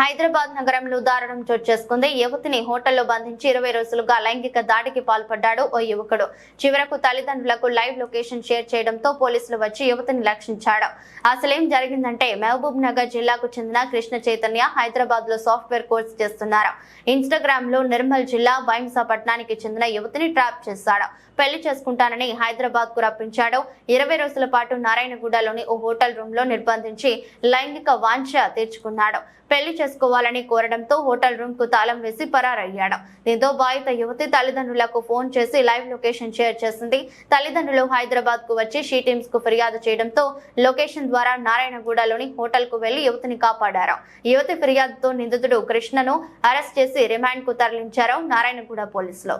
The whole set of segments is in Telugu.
హైదరాబాద్ నగరంలో దారుణం చోటు చేసుకుంది. యువతిని హోటల్లో బంధించి ఇరవై రోజులుగా లైంగిక దాడికి పాల్పడ్డాడు ఓ యువకుడు. చివరకు తల్లిదండ్రులకు లైవ్ లొకేషన్ షేర్ చేయడంతో పోలీసులు వచ్చి యువతిని రక్షించాడు. అసలేం జరిగిందంటే మహబూబ్ నగర్ జిల్లాకు చెందిన కృష్ణ చైతన్య హైదరాబాద్లో సాఫ్ట్వేర్ కోర్స్ చేస్తున్నారు. ఇన్స్టాగ్రామ్లో నిర్మల్ జిల్లా బైంసా పట్టణానికి చెందిన యువతిని ట్రాప్ చేశాడు. పెళ్ళి చేసుకుంటానని హైదరాబాద్కు రప్పించాడు. ఇరవై రోజుల పాటు నారాయణగూడలోని ఓ హోటల్ రూమ్లో నిర్బంధించి లైంగిక వాంఛ తీర్చుకున్నాడు. పెళ్ళి చేసుకోవాలని కోరడంతో హోటల్ రూమ్కు తాళం వేసి పరారయ్యాడు. దీంతో బాధిత యువతి తల్లిదండ్రులకు ఫోన్ చేసి లైవ్ లొకేషన్ షేర్ చేసింది. తల్లిదండ్రులు హైదరాబాద్కు వచ్చి షీ టీమ్స్కు ఫిర్యాదు చేయడంతో లొకేషన్ ద్వారా నారాయణగూడలోని హోటల్కు వెళ్ళి యువతిని కాపాడారు. యువతి ఫిర్యాదుతో నిందితుడు కృష్ణను అరెస్ట్ చేసి రిమాండ్కు తరలించారు నారాయణగూడ పోలీసులు.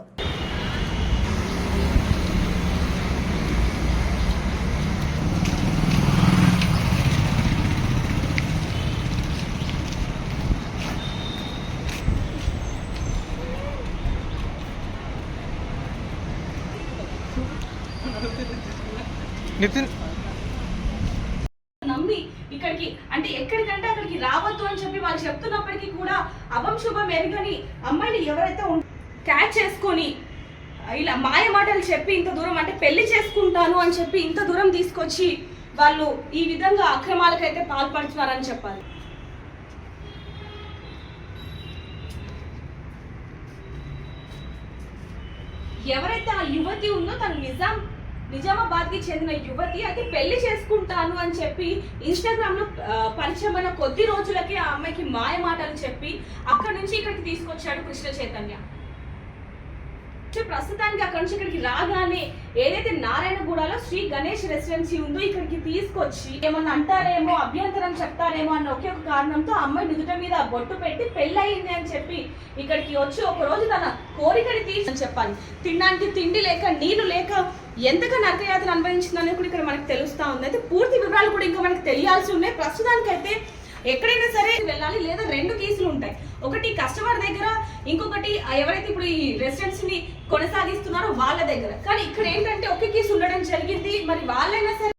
నితిన్. నమ్మి ఇక్కడికి అంటే ఎక్కడికంటే అక్కడికి రావద్దు అని చెప్పి వాళ్ళు చెప్తున్నప్పటికీ కూడా అభం శుభం ఎరగని అమ్మాయిని ఎవరైతే ఉం- క్యాచ్ చేసుకొని ఇలా మాయ మాటలు చెప్పి ఇంత దూరం అంటే పెళ్ళి చేసుకుంటాను అని చెప్పి ఇంత దూరం తీసుకొచ్చి వాళ్ళు ఈ విధంగా అక్రమాలకైతే పాల్పడుతున్నారని చెప్పాలి. ఎవరైతే ఆ యువతి ఉందో తను నిజాం నిజామాబాద్కి చెందిన యువతి అయితే పెళ్ళి చేసుకుంటాను అని చెప్పి ఇన్స్టాగ్రామ్లో పరిచయమైన పరిచయం అయిన కొద్ది రోజులకే ఆ అమ్మాయికి మాయ మాటలు చెప్పి అక్కడి నుంచి ఇక్కడికి తీసుకొచ్చాడు కృష్ణ చైతన్య. సో ప్రస్తుతానికి అక్కడ నుంచి ఇక్కడికి రాగానే ఏదైతే నారాయణగూడలో శ్రీ గణేష్ రెసిడెన్సీ ఉందో ఇక్కడికి తీసుకొచ్చి ఏమన్నా అంటారేమో అభ్యంతరం చెప్తారేమో అన్న ఒకే ఒక కారణంతో అమ్మాయి నుదుట మీద బొట్టు పెట్టి పెళ్ళయింది అని చెప్పి ఇక్కడికి వచ్చి ఒక రోజు తన కోరికని తీర్చని చెప్పాలి. తినడానికి తిండి లేక నీళ్ళు లేక ఎంతగా నరకయాత్ర అనుభవించిందని కూడా ఇక్కడ మనకు తెలుస్తా ఉంది. అయితే పూర్తి వివరాలు కూడా ఇంకా మనకు తెలియాల్సి ఉన్నాయి. ప్రస్తుతానికైతే ఎక్కడైనా సరే వెళ్ళాలి లేదా రెండు కేసులు ఉంటాయి. ఒకటి కస్టమర్ దగ్గర ఇంకొకటి ఎవరైతే ఇప్పుడు ఈ రెసిడెన్సీ ని కొనసాగిస్తున్నారో వాళ్ళ దగ్గర. కానీ ఇక్కడ ఏంటంటే ఒకే కేసు ఉండడం జరిగింది. మరి వాళ్ళైనా సరే